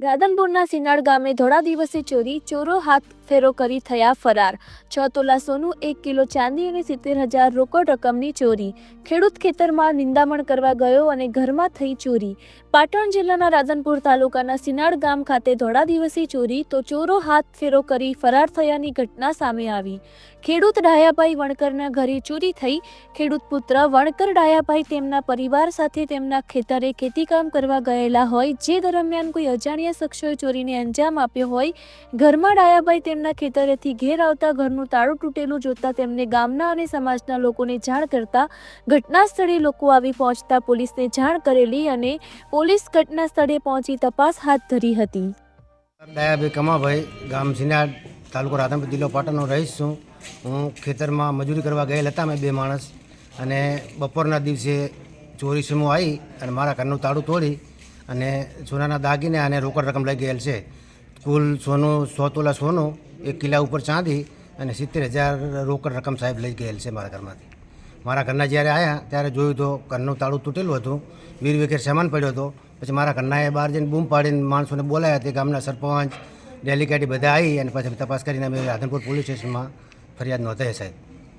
રાધનપુરના સિનાડ ગામે ધોળા દિવસે ચોરી ચોરો હાથ ફેરો કરી થયા ફરાર. છ તોલા સોનું, એક કિલો ચાંદી અને સિત્તેર હજાર રોકડ રકમની ચોરી. ખેડૂત ખેતરમાં નિંદામણ કરવા ગયો અને ઘરમાં થઈ ચોરી. પાટણ જિલ્લાના રાધનપુર તાલુકાના સિનાડ ગામ ખાતે ધોળા દિવસી ચોરી, તો ચોરો હાથ ફેરો કરી ફરાર થયાની ઘટના સામે આવી. ખેડૂત ડાયાભાઈ વણકરના ઘરે ચોરી થઈ. ખેડૂત પુત્ર વણકર ડાયાભાઈ તેમના પરિવાર સાથે તેમના ખેતરે ખેતીકામ કરવા ગયેલા હોય. જે દરમિયાન કોઈ અજાણ્યા શખ્સોએ ચોરીને અંજામ આપ્યો હોય. ઘરમાં ડાયાભાઈ તેમના ખેતરેથી ઘેર આવતા ઘરનું તાળું તૂટેલું જોતા તેમને ગામના અને સમાજના લોકોને જાણ કરતા ઘટના સ્થળે લોકો આવી પહોંચતા પોલીસને જાણ કરેલી અને પોલીસ ઘટના સ્થળે પહોંચી તપાસ હાથ ધરી હતી. દયાભાઈ કમાભાઈ, ગામ સિનાડ તાલુકો રાધનપુર, જિલ્લો પાટણનો રહીશ છું. હું ખેતરમાં મજૂરી કરવા ગયેલ હતા અમે બે માણસ અને બપોરના દિવસે ચોરી સમૂહ આવી અને મારા ઘરનું તાળું તોડી અને સોનાના દાગીને અને રોકડ રકમ લઈ ગયેલ છે. કુલ સોનું, સો તોલા સોનું એક કિલ્લા ઉપર ચાંદી અને સિત્તેર હજાર રોકડ રકમ સાહેબ લઈ ગયેલ છે મારા ઘરમાંથી. મારા ઘરના જ્યારે આવ્યા ત્યારે જોયું તો ઘરનું તાળું તૂટેલું હતું, વીર વિખેર સામાન પડ્યો હતો. પછી મારા ઘરના એ બહાર જઈને બૂમ પાડીને માણસોને બોલાયા તે ગામના સરપંચ ડેલિકેટી બધા આવી અને પછી તપાસ કરીને અમે રાધનપુર પોલીસ સ્ટેશનમાં ફરિયાદ નોંધાઈ સાહેબ.